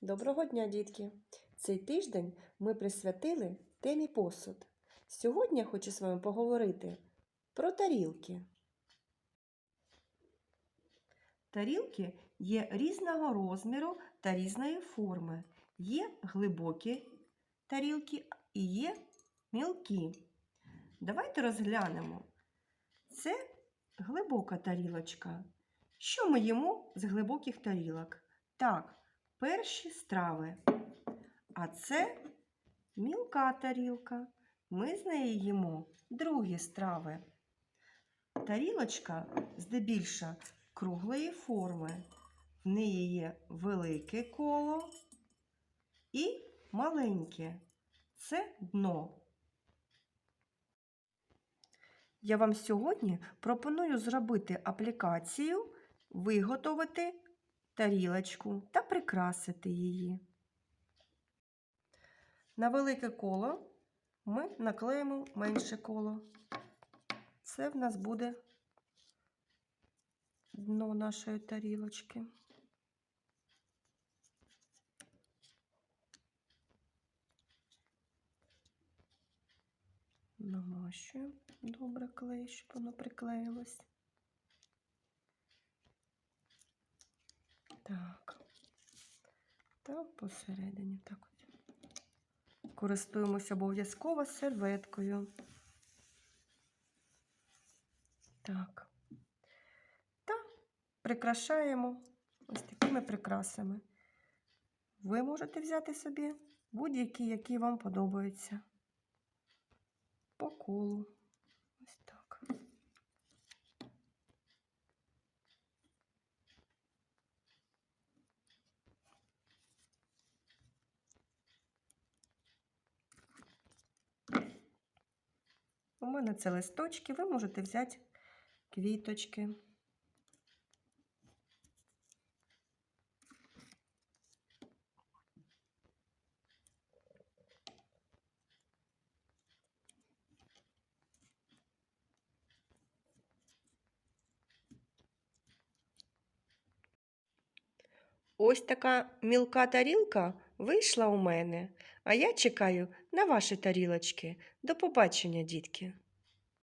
Доброго дня, дітки! Цей тиждень ми присвятили темі посуд. Сьогодні я хочу з вами поговорити про тарілки. Тарілки є різного розміру та різної форми. Є глибокі тарілки і є мілкі. Давайте розглянемо. Це глибока тарілочка. Що ми їмо з глибоких тарілок? Так, перші страви. А це мілка тарілка. Ми з неї їмо другі страви. Тарілочка здебільша круглої форми. В неї є велике коло і маленьке. Це дно. Я вам сьогодні пропоную зробити аплікацію, виготовити тарілочку та прикрасити її. На велике коло ми наклеїмо менше коло. Це в нас буде дно нашої тарілочки. Намащуємо добре клей, щоб воно приклеїлось. Так. Та посередині так от. Користуємося обов'язково серветкою. Так. Та прикрашаємо ось такими прикрасами. Ви можете взяти собі будь-які, які вам подобаються. По колу. Ось так. У мене це листочки, ви можете взяти квіточки. Ось така мілка тарілка вийшла у мене, а я чекаю на ваші тарілочки. До побачення, дітки!